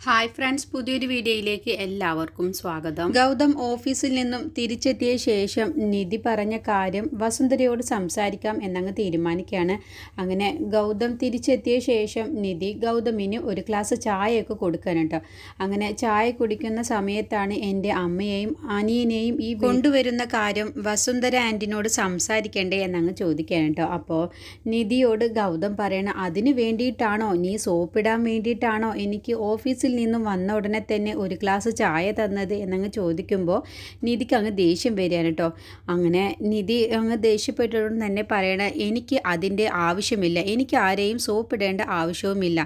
Hi friends പുതിയൊരു വീഡിയോയിലേക്ക് എല്ലാവർക്കും സ്വാഗതം. ഗൗതം ഓഫീസിൽ നിന്നും തിരിച്ചെത്തിയ ശേഷം നിധി പറഞ്ഞ കാര്യം വസുന്ധരയോട് സംസാരിക്കാം എന്നങ്ങ് തീരുമാനിക്കുകയാണ്. അങ്ങനെ ഗൗതം തിരിച്ചെത്തിയ ശേഷം നിധി ഗൗതമിന് ഒരു ഗ്ലാസ് ചായയൊക്കെ കൊടുക്കാനുണ്ട് അങ്ങനെ ചായ കുടിക്കുന്ന സമയത്താണ് എന്റെ അമ്മയെയും അനിയനെയും ഈ കൊണ്ടുവരുന്ന കാര്യം വസുന്ധര ആന്റിനോട് സംസാരിക്കണ്ടേ എന്നങ്ങ് ചോദിക്കാനുണ്ടോ അപ്പോൾ നിധിയോട് ഗൗതം പറയണം അതിന് വേണ്ടിയിട്ടാണോ? നീ സോപ്പിടാൻ വേണ്ടിയിട്ടാണോ? എനിക്ക് ഓഫീസിൽ നിന്നും വന്ന ഉടനെ തന്നെ ഒരു ഗ്ലാസ് ചായ തന്നത് എന്നങ്ങ് ചോദിക്കുമ്പോൾ നിധിക്ക് അങ്ങ് ദേഷ്യം വരികയാണ് കേട്ടോ. അങ്ങനെ നിധി അങ്ങ് ദേഷ്യപ്പെട്ടതുകൊണ്ട് തന്നെ പറയണ എനിക്ക് അതിന്റെ ആവശ്യമില്ല. എനിക്ക് ആരെയും സോപ്പിടേണ്ട ആവശ്യവുമില്ല.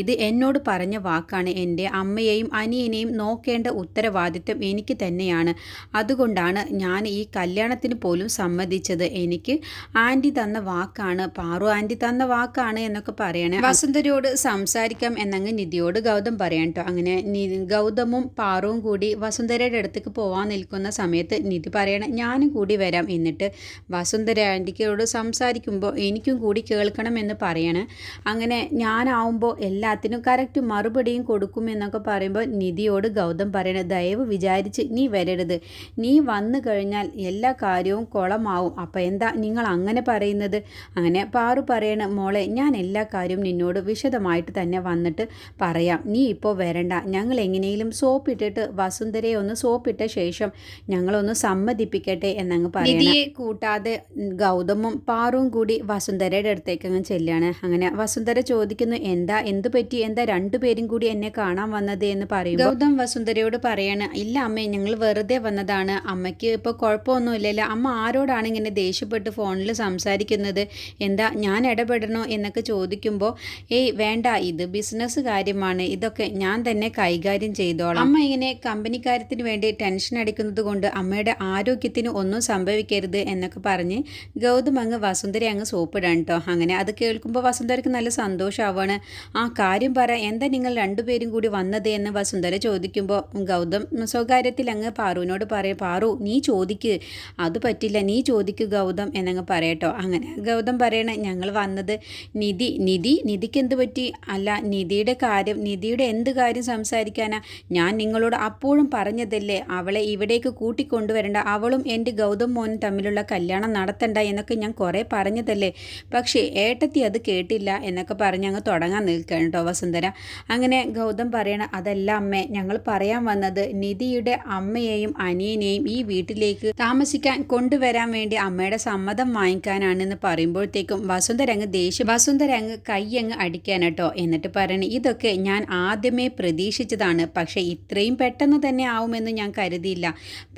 ഇത് എന്നോട് പറഞ്ഞ വാക്കാണ്. എന്റെ അമ്മയെയും അനിയനെയും നോക്കേണ്ട ഉത്തരവാദിത്വം എനിക്ക് തന്നെയാണ്. അതുകൊണ്ടാണ് ഞാൻ ഈ കല്യാണത്തിന് പോലും സമ്മതിച്ചത്. എനിക്ക് ആന്റി തന്ന വാക്കാണ്. പാറു ആന്റി തന്ന വാക്കാണ് എന്നൊക്കെ പറയണേ വസുന്ധരയോട് സംസാരിക്കാം എന്നങ്ങ് നിധിയോട് ഗൗതം പറയാം കേട്ടോ അങ്ങനെ ഗൗതമും പാറുവും കൂടി വസുന്ധരയുടെ അടുത്തേക്ക് പോവാൻ നിൽക്കുന്ന സമയത്ത് നിധി പറയണം ഞാനും കൂടി വരാം. എന്നിട്ട് വസുന്ധര ആന്റിക്കോട് സംസാരിക്കുമ്പോൾ എനിക്കും കൂടി കേൾക്കണം എന്ന് പറയണേ. അങ്ങനെ ഞാനാവുമ്പോൾ എല്ലാത്തിനും കറക്റ്റ് മറുപടിയും കൊടുക്കുമെന്നൊക്കെ പറയുമ്പോൾ നിധിയോട് ഗൗതം പറയണ ദയവ് വിചാരിച്ച് നീ വരരുത്. നീ വന്നു കഴിഞ്ഞാൽ എല്ലാ കാര്യവും കുളമാവും. അപ്പോൾ എന്താ നിങ്ങൾ അങ്ങനെ പറയുന്നത്? അങ്ങനെ പാറു പറയണ മോളെ ഞാൻ എല്ലാ കാര്യവും നിന്നോട് വിശദമായിട്ട് തന്നെ വന്നിട്ട് പറയാം. നീ ഇപ്പോൾ വരണ്ട. ഞങ്ങൾ എങ്ങനെയും സോപ്പ് ഇട്ടിട്ട് വസുന്ധരയെ ഒന്ന് സോപ്പിട്ട ശേഷം ഞങ്ങളൊന്ന് സമ്മതിപ്പിക്കട്ടെ എന്നങ്ങ് പറയുന്നത് കൂട്ടാതെ ഗൗതമും പാറുവും കൂടി വസുന്ധരയുടെ അടുത്തേക്ക് അങ്ങ് ചെല്ലുകയാണ്. അങ്ങനെ വസുന്ധര ചോദിക്കുന്നു എന്താ എന്ത് പറ്റി? എന്താ രണ്ടുപേരും കൂടി എന്നെ കാണാൻ വന്നത്? എന്ന് പറയും ഗൗതം വസുന്ധരയോട് പറയാണ് ഇല്ല അമ്മേ ഞങ്ങൾ വെറുതെ വന്നതാണ്. അമ്മയ്ക്ക് ഇപ്പോൾ കുഴപ്പമൊന്നുമില്ലല്ലോ അമ്മ ആരോടാണ് ഇങ്ങനെ ദേഷ്യപ്പെട്ട് ഫോണിൽ സംസാരിക്കുന്നത്? എന്താ ഞാൻ ഇടപെടണോ? എന്നൊക്കെ ചോദിക്കുമ്പോൾ ഏയ് വേണ്ട. ഇത് ബിസിനസ് കാര്യമാണ്. ഇതൊക്കെ ഞാൻ തന്നെ കൈകാര്യം ചെയ്തോളാം. അമ്മ ഇങ്ങനെ കമ്പനി കാര്യത്തിന് വേണ്ടി ടെൻഷൻ അടിക്കുന്നത് കൊണ്ട് അമ്മയുടെ ആരോഗ്യത്തിന് ഒന്നും സംഭവിക്കരുത് എന്നൊക്കെ പറഞ്ഞ് ഗൗതം അങ്ങ് വസുന്ധര അങ്ങ് സോപ്പിടാൻ കേട്ടോ അങ്ങനെ അത് കേൾക്കുമ്പോൾ വസുന്ധരക്ക് നല്ല സന്തോഷമാവാണ് ആ കാര്യം പറ എന്താ നിങ്ങൾ രണ്ടുപേരും കൂടി വന്നത് എന്ന് വസുന്ധര ചോദിക്കുമ്പോൾ ഗൗതം സ്വകാര്യത്തിൽ അങ്ങ് പാറുവിനോട് പറയും പാറു നീ ചോദിക്ക്. അത് പറ്റില്ല നീ ചോദിക്ക് ഗൗതം എന്നങ്ങ് പറയട്ടോ അങ്ങനെ ഗൗതം പറയണ ഞങ്ങൾ വന്നത് നിധി നിധി നിധിക്ക് എന്ത് പറ്റി? അല്ല നിധിയുടെ കാര്യം നിധിയുടെ എന്ത് കാര്യം സംസാരിക്കാനാ. ഞാൻ നിങ്ങളോട് അപ്പോഴും പറഞ്ഞതല്ലേ അവളെ ഇവിടേക്ക് കൂട്ടിക്കൊണ്ടുവരണ്ട. അവളും എന്റെ ഗൗതം മോനും തമ്മിലുള്ള കല്യാണം നടത്തണ്ട എന്നൊക്കെ ഞാൻ കുറേ പറഞ്ഞതല്ലേ. പക്ഷേ ഏട്ടത്തി അത് കേട്ടില്ല എന്നൊക്കെ പറഞ്ഞ് അങ്ങ് തുടങ്ങാൻ നിൽക്കുകയാണ് കേട്ടോ വസുന്ധര. അങ്ങനെ ഗൗതം പറയണ അതല്ല അമ്മേ ഞങ്ങൾ പറയാൻ വന്നത് നിധിയുടെ അമ്മയെയും അനിയനെയും ഈ വീട്ടിലേക്ക് താമസിക്കാൻ കൊണ്ടുവരാൻ വേണ്ടി അമ്മയുടെ സമ്മതം വാങ്ങിക്കാനാണെന്ന് പറയുമ്പോഴത്തേക്കും വസുന്ധര അങ്ങ് ദേഷ്യം വസുന്ധര അങ്ങ് കൈ അങ്ങ് അടിക്കാൻ കേട്ടോ എന്നിട്ട് പറയണേ ഇതൊക്കെ ഞാൻ ആദ്യമേ പ്രതീക്ഷിച്ചതാണ്. പക്ഷേ ഇത്രയും പെട്ടെന്ന് തന്നെ ആവുമെന്ന് ഞാൻ കരുതിയില്ല.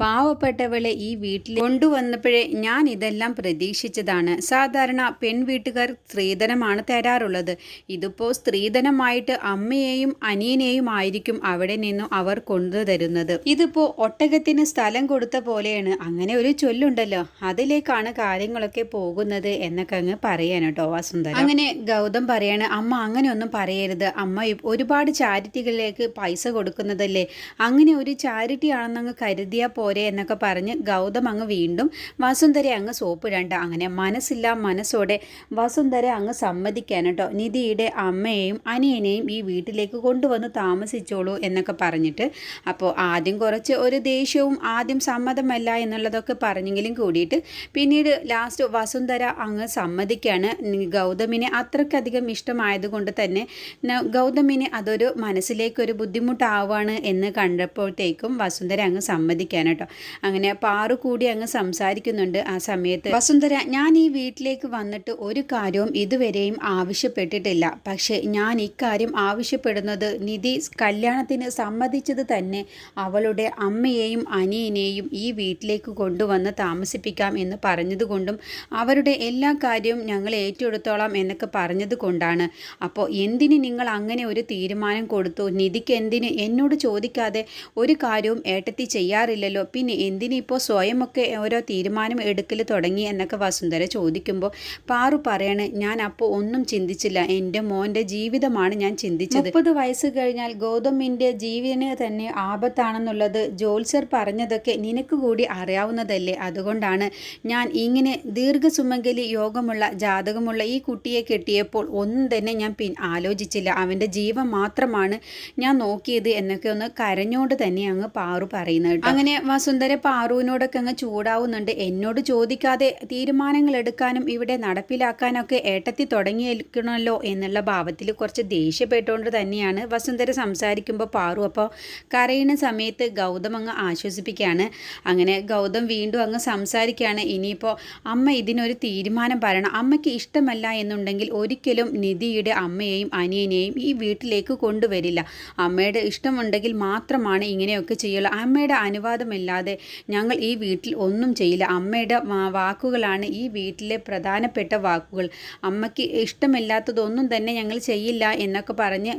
പാവപ്പെട്ടവളെ ഈ വീട്ടിൽ കൊണ്ടുവന്നപ്പോഴേ ഞാൻ ഇതെല്ലാം പ്രതീക്ഷിച്ചതാണ്. സാധാരണ പെൺവീട്ടുകാർ സ്ത്രീധനമാണ് തരാറുള്ളത്. ഇതിപ്പോൾ സ്ത്രീധനമായിട്ട് അമ്മയെയും അനിയനെയും ആയിരിക്കും അവിടെ നിന്നും അവർ കൊണ്ടുതരുന്നത് ഇതിപ്പോൾ ഒട്ടകത്തിന് സ്ഥലം കൊടുത്ത പോലെയാണ്. അങ്ങനെ ഒരു ചൊല്ലുണ്ടല്ലോ. അതിലേക്കാണ് കാര്യങ്ങളൊക്കെ പോകുന്നത് എന്നൊക്കെ അങ്ങ് പറയാൻ കേട്ടോ വസുന്ധര. അങ്ങനെ ഗൗതം പറയാണ് അമ്മ അങ്ങനെയൊന്നും പറയരുത്. അമ്മ ഒരുപാട് ഒരുപാട് ചാരിറ്റികളിലേക്ക് പൈസ കൊടുക്കുന്നതല്ലേ? അങ്ങനെ ഒരു ചാരിറ്റി ആണെന്നങ്ങ് കരുതിയാൽ പോരെ എന്നൊക്കെ പറഞ്ഞ് ഗൗതം അങ്ങ് വീണ്ടും വസുന്ധര അങ്ങ് സോപ്പിടണ്ട അങ്ങനെ മനസ്സില്ല മനസ്സോടെ വസുന്ധര അങ്ങ് സമ്മതിക്കാൻ കേട്ടോ. നിധിയുടെ അമ്മയെയും അനിയനെയും ഈ വീട്ടിലേക്ക് കൊണ്ടുവന്ന് താമസിച്ചോളൂ എന്നൊക്കെ പറഞ്ഞിട്ട് അപ്പോൾ ആദ്യം കുറച്ച് ഒരു ദേഷ്യവും ആദ്യം സമ്മതമല്ല എന്നുള്ളതൊക്കെ പറഞ്ഞെങ്കിലും കൂടിയിട്ട് പിന്നീട് ലാസ്റ്റ് വസുന്ധര അങ്ങ് സമ്മതിക്കാണ്. ഗൗതമിനെ അത്രയ്ക്കധികം ഇഷ്ടമായതുകൊണ്ട് തന്നെ ഗൗതമിനെ അതൊരു അതൊരു മനസ്സിലേക്കൊരു ബുദ്ധിമുട്ടാവാണ് എന്ന് കണ്ടപ്പോഴത്തേക്കും വസുന്ധര അങ്ങ് സമ്മതിക്കാൻ കേട്ടോ. അങ്ങനെ പാറു കൂടി അങ്ങ് സംസാരിക്കുന്നുണ്ട് ആ സമയത്ത്. വസുന്ധര ഞാൻ ഈ വീട്ടിലേക്ക് വന്നിട്ട് ഒരു കാര്യവും ഇതുവരെയും ആവശ്യപ്പെട്ടിട്ടില്ല. പക്ഷേ ഞാൻ ഇക്കാര്യം ആവശ്യപ്പെടുന്നത് നിധി കല്യാണത്തിന് സമ്മതിച്ചത് തന്നെ അവളുടെ അമ്മയെയും അനിയനെയും ഈ വീട്ടിലേക്ക് കൊണ്ടുവന്ന് താമസിപ്പിക്കാം എന്ന് പറഞ്ഞതുകൊണ്ടും അവരുടെ എല്ലാ കാര്യവും ഞങ്ങൾ ഏറ്റെടുത്തോളാം എന്നൊക്കെ പറഞ്ഞതുകൊണ്ടാണ്. അപ്പോൾ എന്തിന് നിങ്ങൾ അങ്ങനെ ഒരു തീരുമാനം കൊടുത്തു നിധിക്ക് എന്തിന്? എന്നോട് ചോദിക്കാതെ ഒരു കാര്യവും ഏട്ടത്തി ചെയ്യാറില്ലല്ലോ. പിന്നെ എന്തിനിപ്പോൾ സ്വയമൊക്കെ ഓരോ തീരുമാനം എടുക്കൽ തുടങ്ങി എന്നൊക്കെ വസുന്ധര ചോദിക്കുമ്പോൾ പാറു പറയാണ് ഞാൻ അപ്പോൾ ഒന്നും ചിന്തിച്ചില്ല. എന്റെ മോന്റെ ജീവിതമാണ് ഞാൻ ചിന്തിച്ചത്. മുപ്പത് വയസ്സ് കഴിഞ്ഞാൽ ഗൗതമിന്റെ ജീവന് തന്നെ ആപത്താണെന്നുള്ളത് ജോത്സർ പറഞ്ഞതൊക്കെ നിനക്ക് കൂടി അറിയാവുന്നതല്ലേ? അതുകൊണ്ടാണ് ഞാൻ ഇങ്ങനെ ദീർഘസുമംഗലി യോഗമുള്ള ജാതകമുള്ള ഈ കുട്ടിയെ കെട്ടിയപ്പോൾ ഒന്നും തന്നെ ഞാൻ പിൻ ആലോചിച്ചില്ല. അവന്റെ ജീവൻ മാത്രമാണ് ഞാൻ നോക്കിയത് എന്നൊക്കെ ഒന്ന് കരഞ്ഞോണ്ട് തന്നെ അങ്ങ് പാറു പറയുന്നത് അങ്ങനെ വസുന്ധര പാറുവിനോടൊക്കെ അങ്ങ് ചൂടാവുന്നുണ്ട്. എന്നോട് ചോദിക്കാതെ തീരുമാനങ്ങൾ എടുക്കാനും ഇവിടെ നടപ്പിലാക്കാനൊക്കെ ഏട്ടത്തി തുടങ്ങിയിരിക്കണമല്ലോ എന്നുള്ള ഭാവത്തിൽ കുറച്ച് ദേഷ്യപ്പെട്ടുകൊണ്ട് തന്നെയാണ് വസുന്ധര സംസാരിക്കുമ്പോൾ പാറു അപ്പോൾ കരയുന്ന സമയത്ത് ഗൗതം അങ്ങ് ആശ്വസിപ്പിക്കുകയാണ് അങ്ങനെ ഗൗതം വീണ്ടും അങ്ങ് സംസാരിക്കുകയാണ് ഇനിയിപ്പോൾ അമ്മ ഇതിനൊരു തീരുമാനം പറയണം. അമ്മയ്ക്ക് ഇഷ്ടമല്ല എന്നുണ്ടെങ്കിൽ ഒരിക്കലും നിധിയുടെ അമ്മയെയും അനിയനെയും ഈ വീട്ടിലേക്ക് കൊണ്ടുവരില്ല അമ്മയുടെ ഇഷ്ടമുണ്ടെങ്കിൽ മാത്രമാണ് ഇങ്ങനെയൊക്കെ ചെയ്യുള്ളൂ അമ്മയുടെ അനുവാദമില്ലാതെ ഞങ്ങൾ ഈ വീട്ടിൽ ഒന്നും ചെയ്യില്ല. അമ്മയുടെ വാക്കുകളാണ് ഈ വീട്ടിലെ പ്രധാനപ്പെട്ട വാക്കുകൾ. അമ്മയ്ക്ക് ഇഷ്ടമില്ലാത്തതൊന്നും തന്നെ ഞങ്ങൾ ചെയ്യില്ല എന്നൊക്കെ പറഞ്ഞ്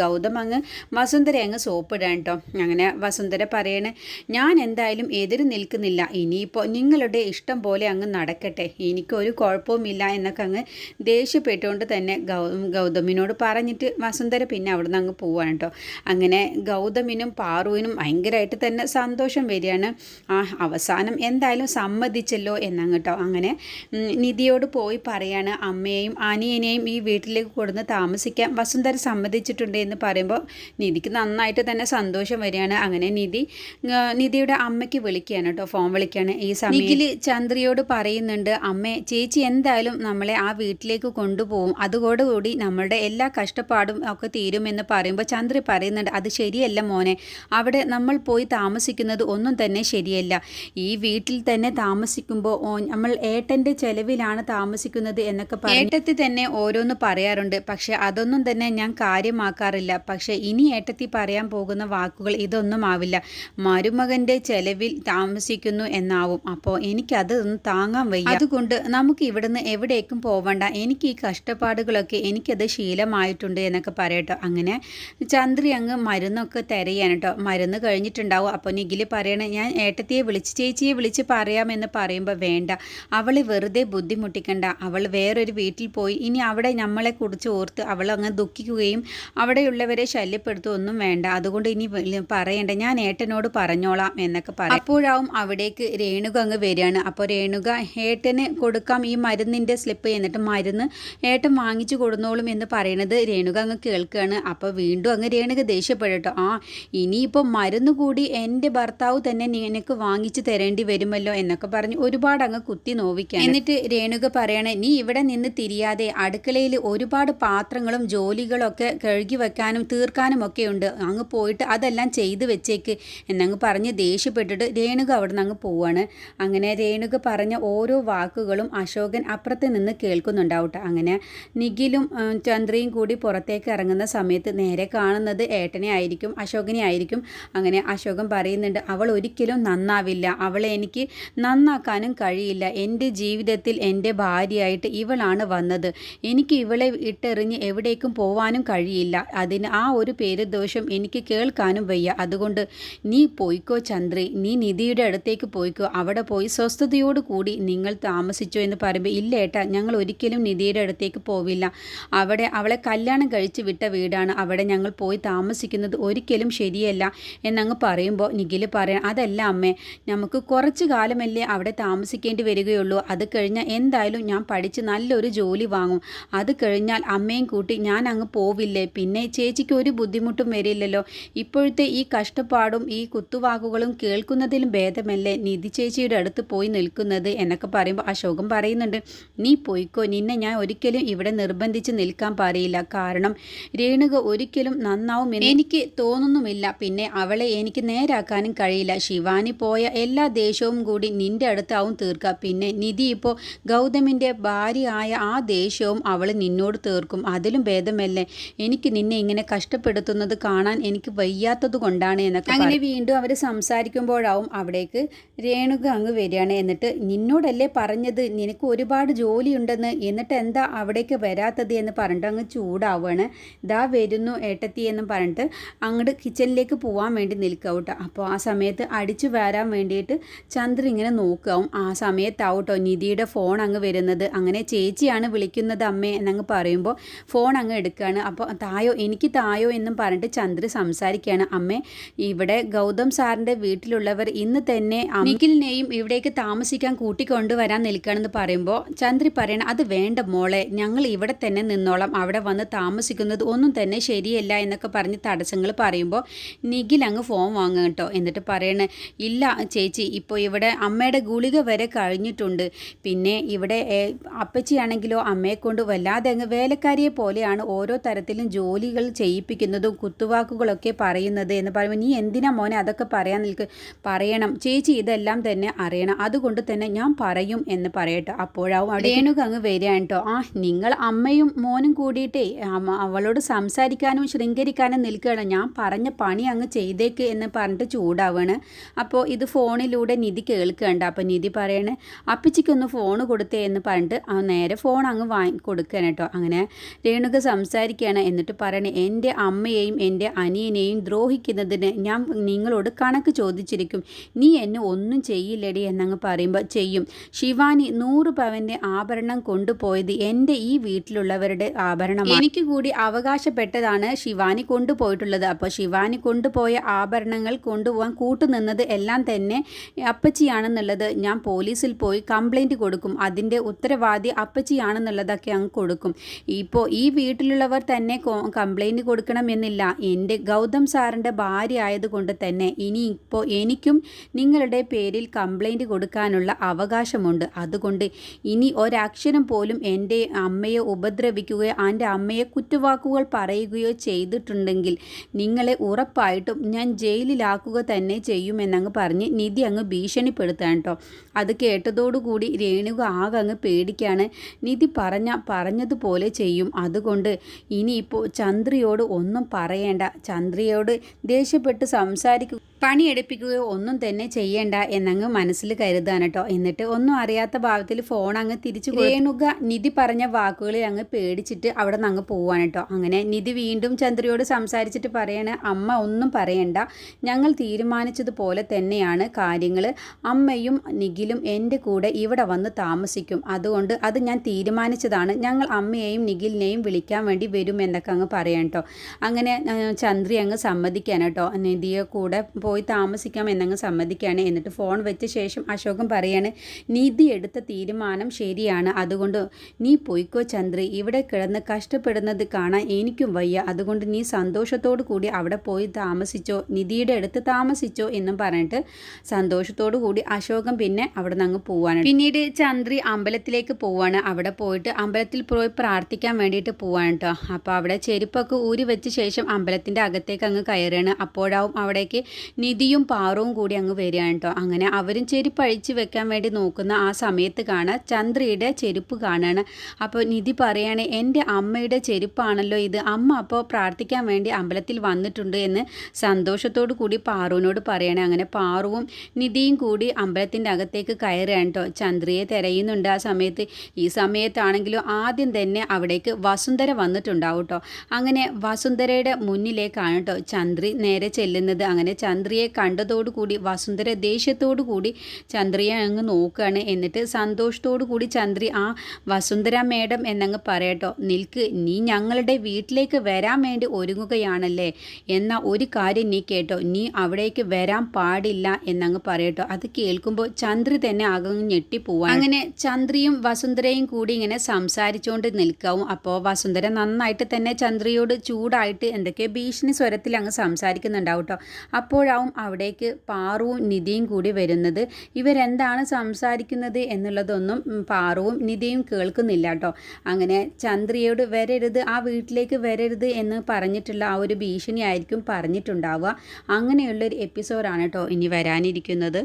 ഗൗതമ അങ്ങ് വസുന്ധര അങ്ങ് സോപ്പിടാൻ കേട്ടോ. അങ്ങനെ വസുന്ധര പറയണേ ഞാൻ എന്തായാലും എതിര് നിൽക്കുന്നില്ല. ഇനിയിപ്പോൾ നിങ്ങളുടെ ഇഷ്ടം പോലെ അങ്ങ് നടക്കട്ടെ. എനിക്കൊരു കുഴപ്പവുമില്ല എന്നൊക്കെ അങ്ങ് ദേഷ്യപ്പെട്ടുകൊണ്ട് തന്നെ ഗൗ ഗൗതമിനോട് പറഞ്ഞിട്ട് വസുന്ധര പിന്നെ അവിടുന്ന് അങ്ങ് പോവാണ് കേട്ടോ. അങ്ങനെ ഗൗതമിനും പാറുവിനും ഭയങ്കരമായിട്ട് തന്നെ സന്തോഷം വരികയാണ്. ആ അവസാനം എന്തായാലും സമ്മതിച്ചല്ലോ എന്നാണ് കേട്ടോ. അങ്ങനെ നിധിയോട് പോയി പറയാണ് അമ്മയെയും അനിയനെയും ഈ വീട്ടിലേക്ക് കൊടുന്ന് താമസിക്കാൻ വസുന്ധര സമ്മതിച്ചിട്ടുണ്ട് എന്ന് പറയുമ്പോൾ നിധിക്ക് നന്നായിട്ട് തന്നെ സന്തോഷം വരികയാണ്. അങ്ങനെ നിധി നിധിയുടെ അമ്മയ്ക്ക് വിളിക്കുകയാണ് കേട്ടോ ഫോൺ വിളിക്കുകയാണ്. ഈ സമയത്തിൽ ചന്ദ്രയോട് പറയുന്നുണ്ട് അമ്മേ ചേച്ചി എന്തായാലും നമ്മളെ ആ വീട്ടിലേക്ക് കൊണ്ടുപോകും. അതോടുകൂടി നമ്മളുടെ എല്ലാ കഷ്ടപ്പാടും ഒക്കെ തീരുമെന്ന് പറയുമ്പോൾ ചന്ദ്ര പറയുന്നുണ്ട് അത് ശരിയല്ല മോനെ. അവിടെ നമ്മൾ പോയി താമസിക്കുന്നത് ഒന്നും തന്നെ ശരിയല്ല. ഈ വീട്ടിൽ തന്നെ താമസിക്കുമ്പോൾ ഓ- നമ്മൾ ഏട്ടന്റെ ചെലവിലാണ് താമസിക്കുന്നത് എന്നൊക്കെ പറയും ഏട്ടത്തി തന്നെ ഓരോന്ന് പറയാറുണ്ട്. പക്ഷെ അതൊന്നും തന്നെ ഞാൻ കാര്യമാക്കാറില്ല. പക്ഷെ ഇനി ഏട്ടത്തി പറയാൻ പോകുന്ന വാക്കുകൾ ഇതൊന്നും ആവില്ല. മരുമകന്റെ ചെലവിൽ താമസിക്കുന്നു എന്നാവും. അപ്പോൾ എനിക്കത് താങ്ങാൻ വയ്യ. അതുകൊണ്ട് നമുക്ക് ഇവിടുന്ന് എവിടേക്കും പോവണ്ട. എനിക്ക് ഈ കഷ്ടപ്പാടുകളൊക്കെ എനിക്കത് ശീലമായിട്ടുണ്ട് എന്നൊക്കെ പറയട്ടോ. അങ്ങനെ ചന്ദ്രി അങ്ങ് മരുന്നൊക്കെ തിരയാണ് കേട്ടോ മരുന്ന് കഴിഞ്ഞിട്ടുണ്ടാവും. അപ്പോൾ നിഖിൽ പറയണേ ഞാൻ ഏട്ടത്തിയെ വിളിച്ച് ചേച്ചിയെ വിളിച്ച് പറയാമെന്ന് പറയുമ്പോൾ വേണ്ട. അവൾ വെറുതെ ബുദ്ധിമുട്ടിക്കണ്ട. അവൾ വേറൊരു വീട്ടിൽ പോയി. ഇനി അവിടെ നമ്മളെ കുറിച്ച് ഓർത്ത് അവൾ അങ്ങ് ദുഃഖിക്കുകയും അവിടെയുള്ളവരെ ശല്യപ്പെടുത്തുകയൊന്നും വേണ്ട. അതുകൊണ്ട് ഇനി പറയണ്ട. ഞാൻ ഏട്ടനോട് പറഞ്ഞോളാം എന്നൊക്കെ പറയും അപ്പോഴാവും അവിടേക്ക് രേണുക അങ്ങ് വരികയാണ്. അപ്പോൾ രേണുക ഏട്ടന് കൊടുക്കാം ഈ മരുന്നിന്റെ സ്ലിപ്പ് എന്നിട്ട് മരുന്ന് ഏട്ടൻ വാങ്ങിച്ചു കൊടുന്നോളും എന്ന് പറയുന്നത് രേണുക അങ്ങ് കേൾക്കുകയാണ് അപ്പോൾ വീണ്ടും അങ്ങ് രേണുക ദേഷ്യപ്പെടട്ടോ. ആ ഇനിയിപ്പോൾ മരുന്ന് കൂടി എന്റെ ഭർത്താവ് തന്നെ നിനക്ക് വാങ്ങിച്ചു തരേണ്ടി വരുമല്ലോ എന്നൊക്കെ പറഞ്ഞ് ഒരുപാട് അങ്ങ് കുത്തി നോവിക്കാൻ എന്നിട്ട് രേണുക പറയണേ നീ ഇവിടെ നിന്ന് തിരിയാതെ അടുക്കളയിൽ ഒരുപാട് പാത്രങ്ങളും ജോലികളൊക്കെ കഴുകി വെക്കാനും തീർക്കാനും ഒക്കെ ഉണ്ട്. അങ്ങ് പോയിട്ട് അതെല്ലാം ചെയ്തു വെച്ചേക്ക്. എന്നങ്ങ് പറഞ്ഞ് ദേഷ്യപ്പെട്ടിട്ട് രേണുക അവിടെ നിന്ന് അങ്ങ് പോവാണ്. അങ്ങനെ രേണുക പറഞ്ഞ ഓരോ വാക്കുകളും അശോകൻ അപ്പുറത്ത് നിന്ന് കേൾക്കുന്നുണ്ടാവട്ടെ. അങ്ങനെ നിഖിലും ചന്ദ്രയും കൂടി പുറത്തേക്ക് ഇറങ്ങുന്ന സമയത്ത് നേരെ കാണുന്നത് ഏട്ടനെ ആയിരിക്കും അശോകനെ ആയിരിക്കും. അങ്ങനെ അശോകൻ പറയുന്നുണ്ട് അവൾ ഒരിക്കലും നന്നാവില്ല. അവളെ എനിക്ക് നന്നാക്കാനും കഴിയില്ല. എന്റെ ജീവിതത്തിൽ എന്റെ ഭാര്യയായിട്ട് ഇവളാണ് വന്നത്. എനിക്ക് ഇവളെ ഇട്ടെറിഞ്ഞ് എവിടേക്കും പോവാനും കഴിയില്ല. അതിന് ആ ഒരു പേര് ദോഷം എനിക്ക് കേൾക്കാനും വയ്യ. അതുകൊണ്ട് നീ പോയിക്കോ ചന്ദ്രി. നീ നിധിയുടെ അടുത്തേക്ക് പോയിക്കോ. അവിടെ പോയി സ്വസ്ഥതയോട് കൂടി നിങ്ങൾ താമസിച്ചോ എന്ന് പറയുമ്പോൾ ഇല്ല ഏട്ടാ ഞങ്ങൾ ഒരിക്കലും നിധിയുടെ അടുത്തേക്ക് പോവില്ല. അവിടെ അവളെ കല്യാണം കഴിച്ച് വിട്ട വീടാണ്. അവിടെ ഞങ്ങൾ പോയി താമസിക്കുന്നത് ഒരിക്കലും ശരിയല്ല എന്നങ്ങ് പറയുമ്പോൾ നിഖിൽ പറയാം അതല്ല അമ്മേ നമുക്ക് കുറച്ച് കാലമല്ലേ അവിടെ താമസിക്കേണ്ടി വരികയുള്ളൂ. അത് കഴിഞ്ഞാൽ എന്തായാലും ഞാൻ പഠിച്ച് നല്ലൊരു ജോലി വാങ്ങും. അത് കഴിഞ്ഞാൽ അമ്മയും കൂട്ടി ഞാൻ അങ്ങ് പോവില്ലേ? പിന്നെ ചേച്ചിക്ക് ഒരു ബുദ്ധിമുട്ടും വരില്ലല്ലോ. ഇപ്പോഴത്തെ ഈ കഷ്ടപ്പാടും ഈ കുത്തുവാക്കുകളും കേൾക്കുന്നതിലും ഭേദമല്ലേ നിധി ചേച്ചിയുടെ അടുത്ത് പോയി നിൽക്കുന്നത്? എന്നൊക്കെ പറയുമ്പോൾ അശോകം പറയുന്നുണ്ട് നീ പോയിക്കോ. നിന്നെ ഞാൻ ഒരിക്കലും ഇവിടെ നിർബന്ധിച്ച് നിൽക്കാൻ പറയില്ല കാരണം രേണുക ഒരിക്കലും നന്നാവുമെന്ന് എനിക്ക് തോന്നുന്നുമില്ല. പിന്നെ അവളെ എനിക്ക് നേരാക്കാനും കഴിയില്ല. ശിവാനി പോയ എല്ലാ ദേഷ്യവും കൂടി നിന്റെ അടുത്താവും തീർക്കുക പിന്നെ നിധി ഇപ്പോൾ ഗൗതമിന്റെ ഭാര്യയായ ആ ദേഷ്യവും അവൾ നിന്നോട് തീർക്കും. അതിലും ഭേദമല്ലേ? എനിക്ക് നിന്നെ ഇങ്ങനെ കഷ്ടപ്പെടുത്തുന്നത് കാണാൻ എനിക്ക് വയ്യാത്തത് കൊണ്ടാണ് എന്നൊക്കെ അങ്ങനെ വീണ്ടും അവർ സംസാരിക്കുമ്പോഴാവും അവിടേക്ക് രേണുക അങ്ങ് വരികയാണ്. എന്നിട്ട് നിന്നോടല്ലേ പറഞ്ഞത്? നിനക്ക് ഒരുപാട് ജോലിയുണ്ടെന്ന്. എന്നിട്ട് എന്താ അവിടേക്ക് വരാത്തത് എന്ന് പറഞ്ഞിട്ട് അങ്ങ് ചൂടാവുകയാണ്. ഇതാ വരുന്നു ഏട്ടത്തി എന്നും പറഞ്ഞിട്ട് അങ്ങോട്ട് കിച്ചണിലേക്ക് പോകാൻ വേണ്ടി നിൽക്കുക കേട്ടോ. അപ്പോൾ ആ സമയത്ത് അടിച്ചു വരാൻ വേണ്ടിയിട്ട് ചന്ദ്ര ഇങ്ങനെ നോക്കാവും. ആ സമയത്താവട്ടോ നിധിയുടെ ഫോൺ അങ്ങ് വരുന്നത്. അങ്ങനെ ചേച്ചിയാണ് വിളിക്കുന്നത് അമ്മേ എന്നങ്ങ് പറയുമ്പോൾ ഫോൺ അങ്ങ് എടുക്കുകയാണ് അപ്പോൾ തായോ എനിക്ക് തായോ എന്നും പറഞ്ഞിട്ട് ചന്ദ്ര സംസാരിക്കുകയാണ് അമ്മേ ഇവിടെ ഗൗതം സാറിന്റെ വീട്ടിലുള്ളവർ ഇന്ന് തന്നെ നിഖിലിനെയും ഇവിടേക്ക് താമസിക്കാൻ കൂട്ടിക്കൊണ്ടുവരാൻ നിൽക്കുകയാണെന്ന് പറയുമ്പോൾ ചന്ദ്രി പറയണം അത് വേണ്ട മോളെ ഞങ്ങൾ ഇവിടെ തന്നെ നിന്നോളാം. അവിടെ വന്ന് താമസിക്കുന്നത് ഒന്നും തന്നെ ശരി ശരിയല്ല എന്നൊക്കെ പറഞ്ഞ് തടസ്സങ്ങൾ പറയുമ്പോൾ നിഖിൽ അങ്ങ് ഫോം വാങ്ങുക കേട്ടോ. എന്നിട്ട് പറയണ ഇല്ല ചേച്ചി ഇപ്പോൾ ഇവിടെ അമ്മയുടെ ഗുളിക വരെ കഴിഞ്ഞിട്ടുണ്ട്. പിന്നെ ഇവിടെ അപ്പച്ചിയാണെങ്കിലോ അമ്മയെ കൊണ്ട് വല്ലാതെ അങ്ങ് വേലക്കാരിയെ പോലെയാണ് ഓരോ തരത്തിലും ജോലികൾ ചെയ്യിപ്പിക്കുന്നതും കുത്തുവാക്കുകളൊക്കെ പറയുന്നത്. എന്ന് പറയുമ്പോൾ നീ എന്തിനാ മോനെ അതൊക്കെ പറയാൻ നിൽക്ക്? പറയണം. ചേച്ചി ഇതെല്ലാം തന്നെ അറിയണം. അതുകൊണ്ട് തന്നെ ഞാൻ പറയും എന്ന് പറയട്ടെ. അപ്പോഴാവും അവിടെ രേണുക അങ്ങ് വരികയാണ് കേട്ടോ. ആ നിങ്ങൾ അമ്മയും മോനും കൂടിയിട്ടേ അവളോട് സംസാരിക്കാനും ശൃംഗരിക്കാനും നിൽക്കുകയാണ്. ഞാൻ പറഞ്ഞ പണി അങ്ങ് ചെയ്തേക്ക് എന്ന് പറഞ്ഞിട്ട് ചൂടാവാണ്. അപ്പോൾ ഇത് ഫോണിലൂടെ നിധി കേൾക്കുകയുണ്ട്. അപ്പോൾ നിധി പറയണേ അപ്പിച്ചിക്കൊന്ന് ഫോൺ കൊടുത്തേ എന്ന് പറഞ്ഞിട്ട് ആ നേരെ ഫോൺ അങ്ങ് വാങ്ങി കൊടുക്കുകയാണ് കേട്ടോ. അങ്ങനെ രേണുക സംസാരിക്കുകയാണ് എന്നിട്ട് പറയണേ എന്റെ അമ്മയെയും എന്റെ അനിയനെയും ദ്രോഹിക്കുന്നതിന് ഞാൻ നിങ്ങളോട് കണക്ക് ചോദിച്ചിരിക്കും. നീ എന്നെ ഒന്നും ചെയ്യില്ലടി എന്നങ്ങ് പറയുമ്പോൾ ചെയ്യും. ശിവാനി നൂറ് പവന്റെ ആഭരണം കൊണ്ടുപോയത് എന്റെ ഈ വീട്ടിലുള്ളവരുടെ ആഭരണമാണ്. എനിക്ക് കൂടി അവകാശപ്പെട്ടതാണ് ശിവാനി കൊണ്ടുപോയിട്ടുള്ളത്. അപ്പോൾ ശിവാനി കൊണ്ടുപോയ ആഭരണങ്ങൾ കൊണ്ടുപോകാൻ കൂട്ടുനിന്നത് എല്ലാം തന്നെ അപ്പച്ചിയാണെന്നുള്ളത് ഞാൻ പോലീസിൽ പോയി കംപ്ലൈന്റ് കൊടുക്കും. അതിന്റെ ഉത്തരവാദി അപ്പച്ചിയാണെന്നുള്ളതൊക്കെ അങ്ങ് കൊടുക്കും. ഇപ്പോൾ ഈ വീട്ടിലുള്ളവർ തന്നെ കംപ്ലൈന്റ് കൊടുക്കണമെന്നില്ല. എന്റെ ഗൗതം സാറിന്റെ ഭാര്യ ആയതുകൊണ്ട് തന്നെ ഇനി ഇപ്പോൾ എനിക്കും നിങ്ങളുടെ പേരിൽ കംപ്ലൈന്റ് കൊടുക്കാനുള്ള അവകാശമുണ്ട്. അതുകൊണ്ട് ഇനി ഒരക്ഷരം പോലും എന്റെ അമ്മയെ ഉപദ്രവിക്കുകയോ എന്റെ അമ്മയെ കുറ്റവാക്കുകൾ പറയുകയോ ചെയ്തിട്ടുണ്ടെങ്കിൽ നിങ്ങളെ ഉറപ്പായിട്ടും ഞാൻ ജയിലിലാക്കുക തന്നെ ചെയ്യുമെന്നങ്ങ് പറഞ്ഞ് നിധി അങ്ങ് ഭീഷണിപ്പെടുത്താൻ കേട്ടോ. അത് കേട്ടതോടുകൂടി രേണുക ആകെ അങ്ങ് പേടിക്കാണ് നിധി പറഞ്ഞ പറഞ്ഞതുപോലെ ചെയ്യും. അതുകൊണ്ട് ഇനിയിപ്പോൾ ചന്ദ്രയോട് ഒന്നും പറയേണ്ട. ചന്ദ്രയോട് ദേഷ്യപ്പെട്ട് സംസാരിക്കുക പണിയെടുപ്പിക്കുകയോ ഒന്നും തന്നെ ചെയ്യേണ്ട എന്നങ്ങ് മനസ്സിൽ കരുതാൻ കേട്ടോ എന്നിട്ട് ഒന്നും അറിയാത്ത ഭാവത്തിൽ ഫോൺ അങ്ങ് തിരിച്ചു രേണുക നിധി പറഞ്ഞ വാക്കുകളിൽ അങ്ങ് പേടിച്ചിട്ട് അവിടെ നിന്ന് അങ്ങ് പോവാണ് കേട്ടോ അങ്ങനെ നിധി വീണ്ടും ചന്ദ്രയോട് സംസാരിച്ചിട്ട് പറയാണ് അമ്മ ഒന്നും പറയണ്ട. ഞങ്ങൾ തീരുമാനിച്ചതുപോലെ തന്നെയാണ് കാര്യങ്ങൾ അമ്മയും നിഖിലും എന്റെ കൂടെ ഇവിടെ വന്ന് താമസിക്കും. അതുകൊണ്ട് അത് ഞാൻ തീരുമാനിച്ചതാണ്. ഞങ്ങൾ അമ്മയെയും നിഖിലിനെയും വിളിക്കാൻ വേണ്ടി വരും എന്നൊക്കെ അങ്ങ് പറയാം കേട്ടോ അങ്ങനെ ചന്ദ്രി അങ്ങ് സമ്മതിക്കാൻ കേട്ടോ നിധിയെ കൂടെ പോയി താമസിക്കാം എന്നങ്ങ് സമ്മതിക്കുകയാണ്. എന്നിട്ട് ഫോൺ വെച്ച ശേഷം അശോകൻ പറയാണ് നിധി എടുത്ത തീരുമാനം ശരിയാണ്. അതുകൊണ്ട് നീ പോയിക്കോ ചന്ദ്രി. ഇവിടെ കിടന്ന് കഷ്ടപ്പെടുന്നത് കാണാൻ എനിക്കും വയ്യ. അതുകൊണ്ട് നീ സന്തോഷത്തോടു കൂടി അവിടെ പോയി താമസിച്ചോ നിധിയുടെ അടുത്ത് താമസിച്ചോ എന്നും പറഞ്ഞിട്ട് സന്തോഷത്തോടു കൂടി അശോകൻ പിന്നെ അവിടെ നിന്ന് അങ്ങ് പോവാണ്. പിന്നീട് ചന്ദ്രി അമ്പലത്തിലേക്ക് പോവാണ്. അവിടെ പോയിട്ട് അമ്പലത്തിൽ പോയി പ്രാർത്ഥിക്കാൻ വേണ്ടിയിട്ട് പോവാണ് കേട്ടോ അപ്പോൾ അവിടെ ചെരുപ്പൊക്കെ ഊരി വെച്ച ശേഷം അമ്പലത്തിന്റെ അകത്തേക്ക് അങ്ങ് കയറുകയാണ്. അപ്പോഴാവും അവിടേക്ക് നിധിയും പാറവും കൂടി അങ്ങ് വരികയാണ് കേട്ടോ. അങ്ങനെ അവരും ചെരുപ്പ് അഴിച്ചു വെക്കാൻ വേണ്ടി നോക്കുന്ന ആ സമയത്ത് കാണാൻ ചന്ദ്രയുടെ ചെരുപ്പ് കാണാണ്. അപ്പോൾ നിധി പറയാണ് എന്റെ അമ്മയുടെ ചെരുപ്പാണല്ലോ ഇത്. അമ്മ അപ്പോൾ പ്രാർത്ഥിക്കാൻ വേണ്ടി അമ്പലത്തിൽ വന്നിട്ടുണ്ട് എന്ന് സന്തോഷത്തോടു കൂടി പാറുവിനോട് പറയണേ. അങ്ങനെ പാറുവും നിധിയും കൂടി അമ്പലത്തിന്റെ അകത്തേക്ക് കയറുകയാണ് കേട്ടോ. ചന്ദ്രയെ തിരയുന്നുണ്ട് ആ സമയത്ത്. ഈ സമയത്താണെങ്കിലും ആദ്യം തന്നെ അവിടേക്ക് വസുന്ധര വന്നിട്ടുണ്ടാവും കേട്ടോ. അങ്ങനെ വസുന്ധരയുടെ മുന്നിലേക്കാണ് കേട്ടോ ചന്ദ്രി നേരെ ചെല്ലുന്നത്. അങ്ങനെ ചന്ദ്ര ചന്ദ്രയെ കണ്ടതോടുകൂടി വസുന്ധര ദേഷ്യത്തോടു കൂടി ചന്ദ്രയെ അങ്ങ് നോക്കുകയാണ്. എന്നിട്ട് സന്തോഷത്തോടു കൂടി ചന്ദ്രി ആ വസുന്ധര മേഡം എന്നങ്ങ് പറയട്ടോ. നിൽക്ക് നീ ഞങ്ങളുടെ വീട്ടിലേക്ക് വരാൻ വേണ്ടി ഒരുങ്ങുകയാണല്ലേ? എന്ന ഒരു കാര്യം നീ കേട്ടോ. നീ അവിടേക്ക് വരാൻ പാടില്ല എന്നങ്ങ് പറയട്ടോ. അത് കേൾക്കുമ്പോൾ ചന്ദ്രി തന്നെ അകങ്ങ് ഞെട്ടിപ്പോവാൻ അങ്ങനെ ചന്ദ്രിയും വസുന്ധരയും കൂടി ഇങ്ങനെ സംസാരിച്ചുകൊണ്ട് നിൽക്കാവും. അപ്പോൾ വസുന്ധര നന്നായിട്ട് തന്നെ ചന്ദ്രയോട് ചൂടായിട്ട് എന്തൊക്കെയോ ഭീഷണി സ്വരത്തിൽ അങ്ങ് സംസാരിക്കുന്നുണ്ടാവും കേട്ടോ അപ്പോഴാ ഉണ്ടാവും അവിടേക്ക് പാറുവും നിധിയും കൂടി വരുന്നത്. ഇവരെന്താണ് സംസാരിക്കുന്നത് എന്നുള്ളതൊന്നും പാറുവും നിധിയും കേൾക്കുന്നില്ല കേട്ടോ അങ്ങനെ ചന്ദ്രിയോട് വരരുത് ആ വീട്ടിലേക്ക് വരരുത് എന്ന് പറഞ്ഞിട്ടുള്ള ആ ഒരു ഭീഷണി ആയിരിക്കും പറഞ്ഞിട്ടുണ്ടാവുക. അങ്ങനെയുള്ളൊരു എപ്പിസോഡാണ് കേട്ടോ ഇനി വരാനിരിക്കുന്നത്.